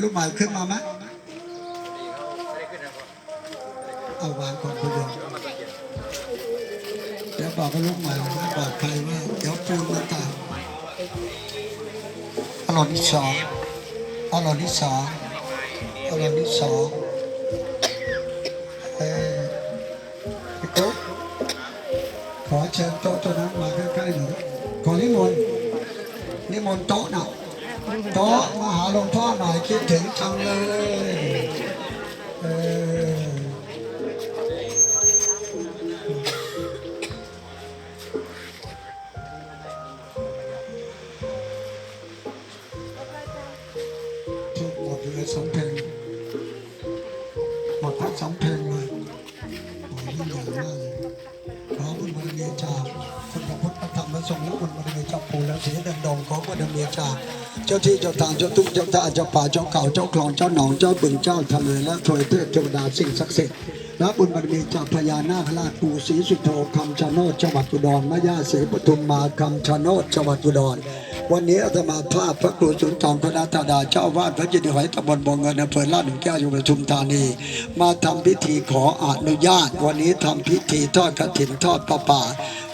ลูกใหม่ขึ้นมาไหมเอาวางก่อนคุณโยมเดี๋ยวบอกกับลูกใหม่ว่าบอกใครว่าเดี๋ยวปูนมาตามอร่อยที่สองอร่อยที่สองอร่อยที่สองเออพี่กุ๊กขอเชิญโต๊ะตัวนั้นมาใกล้ๆหน่อยขอนิมนต์นิมนต์โต๊ะหน่อย โต๊ะมาหาหลวงพ่อหน่อยคิดถึงจังเลยเออทุกหมดเลยสองเพลงหมดทั้งสองเพลงเลยโอ้ยยิ่งใหญ่มากเลยขอบุญบารมีจากคุณพ ระทระธรรมพระสงฆ์และบุญบารมีจากปู่และเสียดังดงขอบุญบารมีจากเจ้าที่เจ้าทางเจ้าทุกเจ้าท่าเจ้าป่าเจ้าเขาเจ้าคลองเจ้าหนองเจ้าบึงเจ้าทะเลและถวยเทพเทวดาสิ่งศักดิ์สิทธิ์ และบุญบารมีจากพญานาคราชปู่ศรีสุโธคำชะโนดจังหวัดอุดรแม่ย่าศรีปทุมมาคำชะโนดจังหวัดอุดร วันนี้อาตมาภาพพระครูสุนทรพระนาถดาเจ้าวาดพระจิตติหอยตำบลบงเงินอำเภอลาดหลุมแก้วอยู่ปทุมธานี มาทำพิธีขออนุญาต วันนี้ทำพิธีทอดกฐินทอดประป่า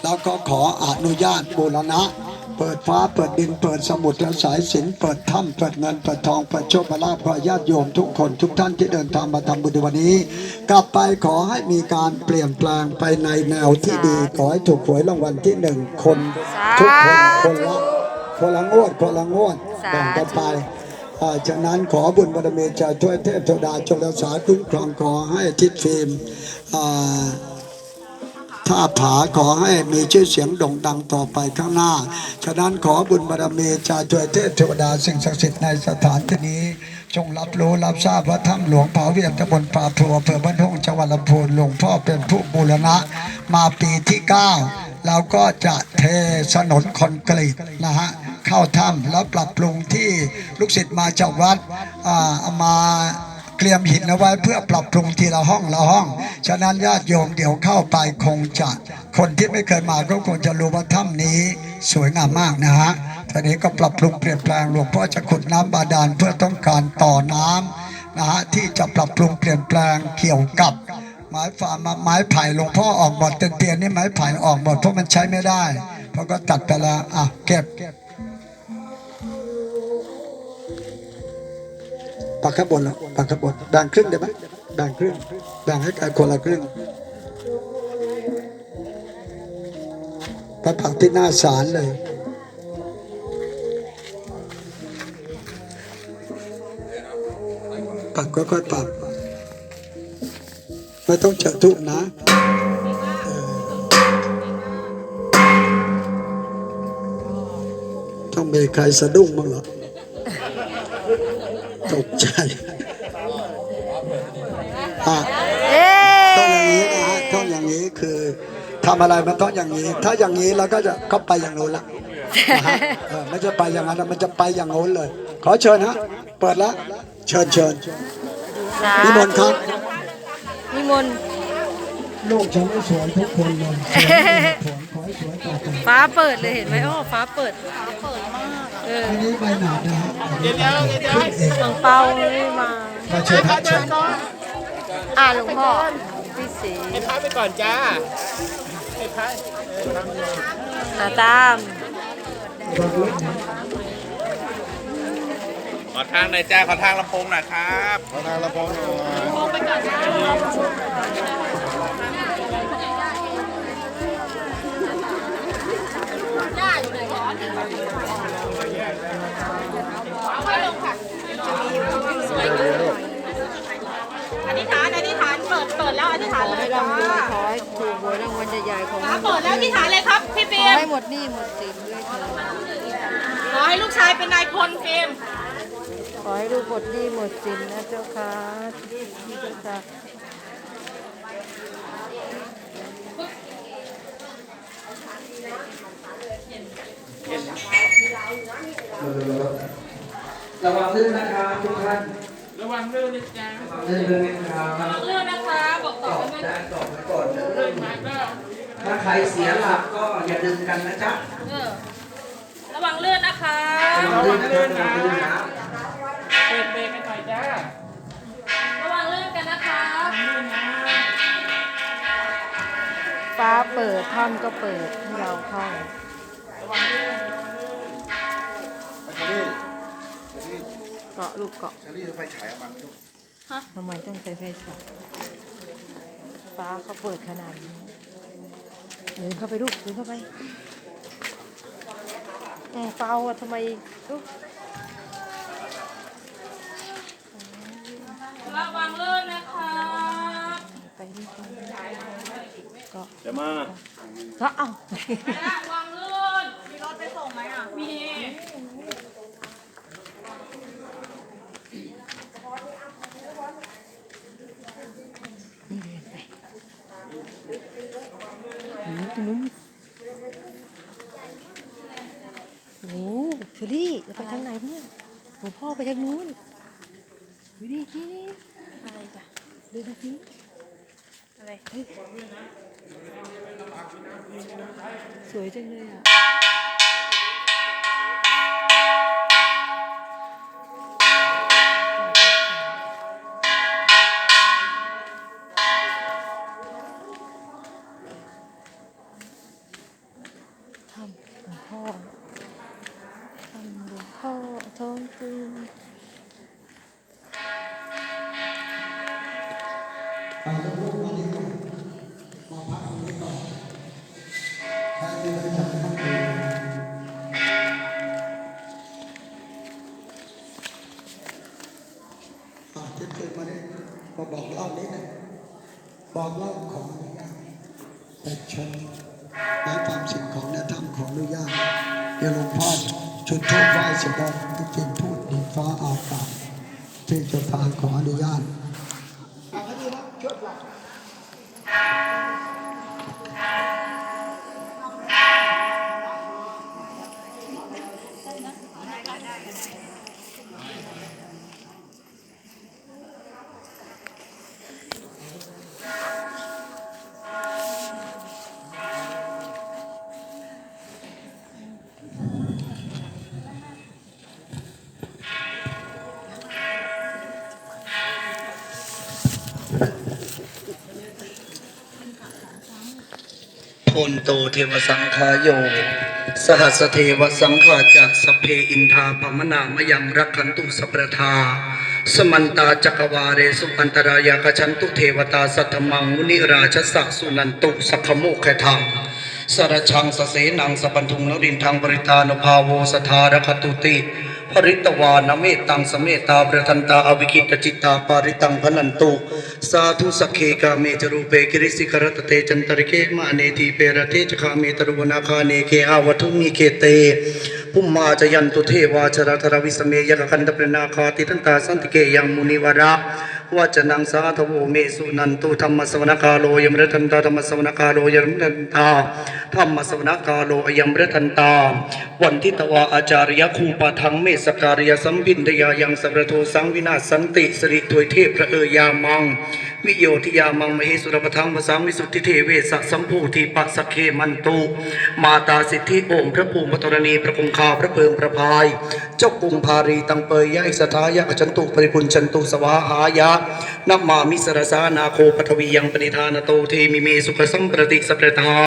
แล้วก็ขออนุญาตบูรณะ เปิดฟ้าเปิดดินเปิดสมุดและสายสินเปิดถ้ำเปิดเงินเปิดทองเปิดโชคลาภพื่อญาติโยมทุกคนทุกท่านที่เดินทางมาทำบุญในวันนี้ กลับไปขอให้มีการเปลี่ยนแปลงไปในแนวที่ดี ขอให้ถูกหวยรางวัลที่หนึ่งคน ทุกคนคนละคนละงวดคนละงวดแบ่งกันไปอ่าฉะนั้นขอบุญบารมีจาช่วยเทพเทวดาจงรักษาคุ้มครองขอให้ทิศฟิล์มอ่า ท่าผาขอให้มีชื่อเสียงโด่งดังต่อไปข้างหน้า ฉะนั้นขอบุญบารมีจากช่วยเทพเทวดาสิ่งศักดิ์สิทธิ์ในสถานที่นี้ จงรับรู้รับทราบว่าถ้ำหลวงผาเวียงตำบลป่าพลัวอำเภอบ้านทุ่งจังหวัดลำพูนหลวงพ่อเป็นผู้บูรณะ มาปีที่ 9 เราก็จะเทถนนคอนกรีตนะฮะเข้าถ้ำแล้วปรับปรุงที่ลูกศิษย์มาจากวัดอ่าเอามา เกลียมหินเอาไว้เพื่อปรับปรุงทีละห้องละห้อง ฉะนั้นญาติโยมเดี๋ยวเข้าไปคงจะ คนที่ไม่เคยมาก็คงจะรู้ว่าถ้ำนี้สวยงามมากนะฮะทีนี้ก็ปรับปรุงเปลี่ยนแปลงหลวงพ่อจะขุดน้ำบาดาลเพื่อต้องการต่อน้ำนะฮะที่จะปรับปรุงเปลี่ยนแปลงเกี่ยวกับไม้ฝ่ามาไม้ไผ่หลวงพ่อออกหมดเตียนๆนี่ไม้ไผ่ออกหมดเพราะมันใช้ไม่ได้เพราะก็ตัดไปแล้วอะเก็บ ปักข้างบนแล้วปักข้างบนแบ่งครึ่งได้ไหมแบ่งครึ่งแบ่งให้กันคนละครึ่งไปปักที่หน้าศาลเลยปักค่อยๆปักไม่ต้องเจอทุกนะต้องมีใครสะดุ้งบ้างเหรอ ตกใจอะเอ๊ต้องอย่างนี้นะฮะต้องอย่างนี้คือทำอะไรมันต้องอย่างนี้ ถ้าอย่างนี้เราก็จะเข้าไปอย่างโน้นละนะฮะเออไม่จะไปอย่างนั้นมันจะไปอย่างโน้นเลย ขอเชิญฮะเปิดแล้วเชิญเชิญนิมนต์ครับนิมนต์ ลูกฉันไม่สวยทุกคนเลยสวยผลขอให้สวยต่อไปฟ้าเปิดเลยเห็นไหมโอ้ฟ้าเปิดเอออันนี้ใบหนาดนะฮะเดี๋ยวเดี๋ยวเดี๋ยวหลวงเปาไม่มามาเชิญฮะเชิญอ่าหลวงพ่อพี่ศรีให้พักไปก่อนจ้าให้พักอ่าตามขอทางหน่อยจ้าขอทางลำโพงหน่อยครับ ขอทางลำโพงหน่อยอ ธิษฐานอธิษฐานเปิดเปิดแล้วอธิษฐานเลยจ้าขอให้ถูกหวยรางวัลใหญ่ๆของฟ้าเปิดแล้วอธิษฐานเลยครับพี่ขฟิอล์มให้หมดหนี้หมดสินด้วยเถิดขอให้ลูกชายเป็นนายพลฟิล์มขอให้ลูกหมดหนี้หมดสินนะเจ้าค่ะเจ้าค่ะ ย็นนะระวังลื่นนะครับทุกท่านระวังลื่นนะจ๊ะรลื่นลื่นนะครับเลื่อนนะคะ บอกต่ออกันด้านะต่อไปก่อนนะลื่อนมาก็ถ้าใครเสียหลักก็อย่าดึงกันนะจ๊ะระวังเลื่อนนะคะ ระวังลื่นนะคบระนะเปิดเบรกให้หน่อยจ้าระวังเลื่อนกันนะคะฟ้าเปิดท่านก็เปิดให้เราเข้าระวังลื่น เกาะลูกเกาะเชอรี่ไฟฉายเอามาลูกทำไมต้องใช้ไฟฉายฟ้าเขาเปิดขนาดนี้เดินเข้าไปลูกเดินเข้าไปอืมเปล่าอะทำไมลูกระวังลื่นนะครับไปนี่ไปเกาะเดี๋ยวมาเกาะเอ้าระวังลื่น มีรถไปส่งไหมอะ มี นี่เดินไปโอ้โห ตรงนู้นโอ้โหเชอรี่จะไปทางไหนเนี่ยหลวงพ่อไปทางนู้นดูดินี่นี่อะไรจ้ะดูนะพี่อะไร เฮ้ย สวยจังเลยอะ กดูอ่าเจ็บเจ็บมาเนี่ยมาบอกเล่านิดหนึงบอกเล่าของอนุญาตไป ชมไม้ตามสิ่งของในถ้ำของอนุญาตเดี๋ยวหลวงพ่อชุดทูบไหว้เสร็จแล้วก็กินพูดดินฟ้าอากาศที่จะทาขออนุญาต พนโตเทวสังขายโย สหัสเทวสังขาจักสพเพอินทาปมนามยังรักขันตุสัพพทา สมันตาจักวาเรสุอันตรายากชันตุเทวตาสัทมังมุนิราชสักสุนันตุสักขโมกขทังสรชังสเสนังสปันทุงนรินทางบริตานุภาโวสทารคตุติ ปริตวานเมตตังสเมตตาประทันตาอวิกิตจิตตาปาริตังพลันตุสาธุสักเคกาเมจรูเปกิริสิกรตเตจันตริเกมาเนทีเปรเทจคาเมตรุวนาคาเนเคอาวัทุมีเคเต ภุมมาจยันตุเทวาชรธรวิสเมยกคันตปรนาคาติตันตาสันติเกยังมุนิวระวาจนังสาธโวเมสุนันตุธรรมสวนกาโลยมรทันตาธรรมสวนกาโลยมรทันตาธรรมสวนกาโลยมรทันตา วันทิตวาอาจารยคูปะทังเมสการยสัมพินทยายังสัพพะโทสังวินาศสันติสริถวยเทพพระเอยามัง วิโยธิยามังมเหสุรปทังวสังวิสุทธิเทเวสสสัมภูทีปะสกเคมันตุมาตาสิทธิโอมพระภูมิตรณีพระคงคาพระเพิงพระพาย เจ้ากุงพารีตังเปยยะอิสทายะอจันตุปริพุนชันตุสวาหายะนัมมามิสรสานาโคปทวียังปณิธานโตเทมิเมสุขสัมปรติสัพพะทา